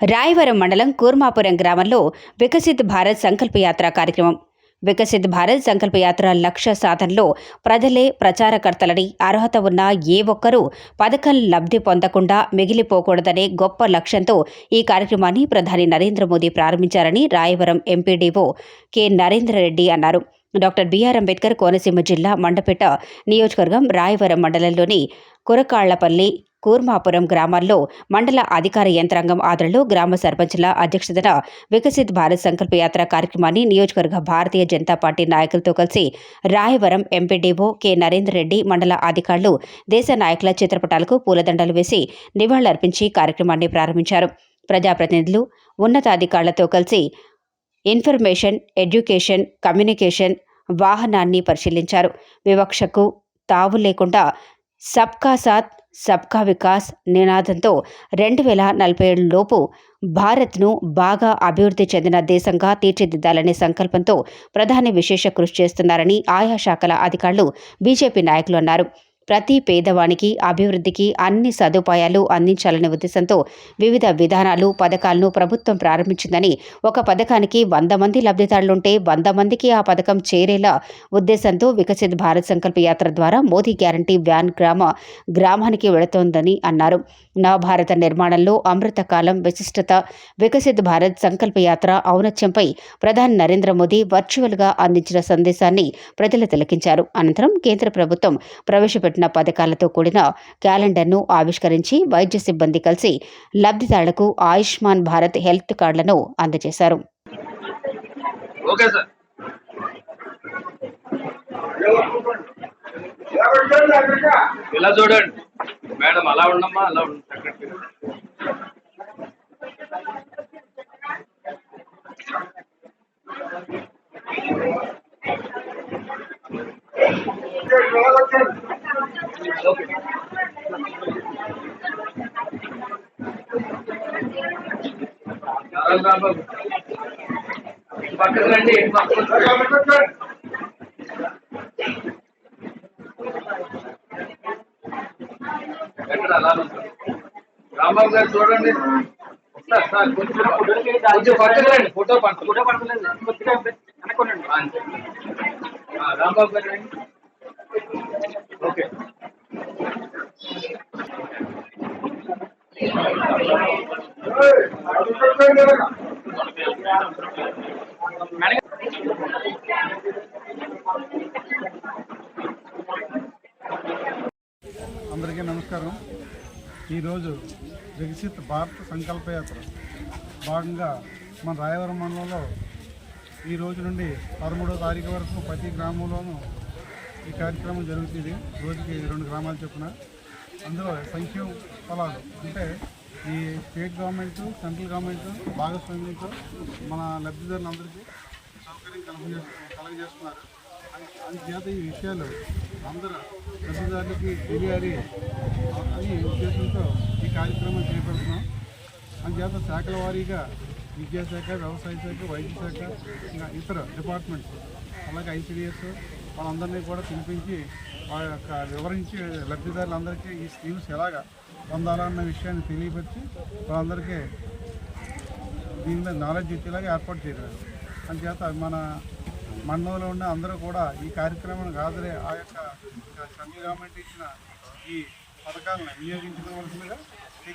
రాయవరం మండలం కూర్మాపురం గ్రామంలో వికసిత్ భారత్ సంకల్ప యాత్ర కార్యక్రమం. వికసిత్ భారత్ సంకల్ప యాత్ర లక్ష్య సాధనలో ప్రజలే ప్రచారకర్తలని అర్హత ఉన్న ఏ ఒక్కరూ పథకం లబ్ధి పొందకుండా మిగిలిపోకూడదనే గొప్ప లక్ష్యంతో ఈ కార్యక్రమాన్ని ప్రధాని నరేంద్ర మోదీ ప్రారంభించారని రాయవరం ఎంపీడీఓ కె నరేంద్ర రెడ్డి అన్నారు. డాక్టర్ బిఆర్ అంబేద్కర్ కోనసీమ జిల్లా మండపేట నియోజకవర్గం రాయవరం మండలంలోని కురకాళ్ళపల్లి కూర్మాపురం గ్రామాల్లో మండల అధికార యంత్రాంగం ఆధ్వర్యంలో గ్రామ సర్పంచ్ల అధ్యక్షతన వికసిత్ భారత్ సంకల్ప యాత్ర కార్యక్రమాన్ని నియోజకవర్గ భారతీయ జనతా పార్టీ నాయకులతో కలిసి రాయవరం ఎంపీడీఓ కె నరేందర్ రెడ్డి మండల అధికారులు దేశ నాయకుల చిత్రపటాలకు పూలదండలు వేసి నివాళులర్పించి కార్యక్రమాన్ని ప్రారంభించారు. ప్రజాప్రతినిధులు ఉన్నతాధికారులతో కలిసి ఇన్ఫర్మేషన్ ఎడ్యుకేషన్ కమ్యూనికేషన్ వాహనాన్ని పరిశీలించారు. వివక్షకు తావు లేకుండా సబ్కా సాత్ సబ్కా వికాస్ నినాదంతో రెండు వేల నలభై ఏడులోపు భారత్ను బాగా అభివృద్ధి చెందిన దేశంగా తీర్చిదిద్దాలనే సంకల్పంతో ప్రధాని విశేష కృషి చేస్తున్నారని ఆయా శాఖల అధికారులు బీజేపీ నాయకులు అన్నారు. ప్రతి పేదవానికి అభివృద్ధికి అన్ని సదుపాయాలు అందించాలనే ఉద్దేశంతో వివిధ విధానాలు పథకాలను ప్రభుత్వం ప్రారంభించిందని ఒక పథకానికి వంద మంది లబ్ధిదారులుంటే వంద మందికి ఆ పథకం చేరేలా ఉద్దేశంతో వికసిత్ భారత్ సంకల్ప యాత్ర ద్వారా మోదీ గ్యారంటీ వ్యాన్ గ్రామ గ్రామానికి వెళుతోందని అన్నారు. నవభారత నిర్మాణంలో అమృతకాలం విశిష్టత వికసిత్ భారత్ సంకల్ప యాత్ర ఔనత్యంపై ప్రధాని నరేంద్ర మోదీ వర్చువల్గా అందించిన సందేశాన్ని ప్రజలు తిలకించారు. అనంతరం కేంద్ర ప్రభుత్వం ప్రవేశపెట్టిన పథకాలతో కూడిన క్యాలెండర్ను ఆవిష్కరించి వైద్య సిబ్బంది కలిసి లబ్ధిదారులకు ఆయుష్మాన్ భారత్ హెల్త్ కార్డులను అందజేశారు. Okay sir. ఇలా చూడండి. మేడం అలా ఉండమ్మా అలా ఉండు బాబు పక్కకు రండి. ఎక్కడ అలా రాంబాబు గారు చూడండి సార్ సార్ కొంచెం కొంచెం పక్కకు రండి ఫోటో పట్టు ఫోటో పడతలేదు కొద్దిగా అనుకోండి రాంబాబు గారు రండి ఓకే అందరికీ నమస్కారం. ఈరోజు వికసిత్ భారత్ సంకల్ప యాత్ర భాగంగా మన రాయవరం మండలంలో ఈ రోజు నుండి పదమూడవ తారీఖు వరకు ప్రతి గ్రామంలోనూ ఈ కార్యక్రమం జరుగుతుంది. రోజుకి రెండు గ్రామాలు చొప్పున. అందులో సంక్షేమ ఫలాలు. అంటే ఈ స్టేట్ గవర్నమెంట్ సెంట్రల్ గవర్నమెంట్ భాగస్వామ్యంతో మన లబ్ధిదారులందరికీ సౌకర్యం కలగజే కలగజేస్తున్నారు. అందుచేత ఈ విషయాలు అందరూ లబ్ధిదారులకి తెలియాలి అని ఉద్దేశంతో ఈ కార్యక్రమం చేపడుతున్నాం. అందుచేత శాఖల వారీగా విద్యాశాఖ వ్యవసాయ శాఖ వైద్య శాఖ ఇంకా ఇతర డిపార్ట్మెంట్స్ అలాగే ఐసీడిఎస్ వాళ్ళందరినీ కూడా పిలిపించి వారి యొక్క వివరించి లబ్ధిదారులందరికీ ఈ స్కీమ్స్ ఎలాగా పొందాలన్న విషయాన్ని తెలియపరిచి వాళ్ళందరికీ దీని మీద నాలెడ్జ్ ఇచ్చేలాగా ఏర్పాటు చేయగలరు అందుచేత మన మండలంలో ఉన్న అందరూ కూడా ఈ కార్యక్రమానికి హాజరై ఆ యొక్క సెంట్రల్ గవర్నమెంట్ ఇచ్చిన ఈ పథకాలను వినియోగించుకోవాల్సిందిగా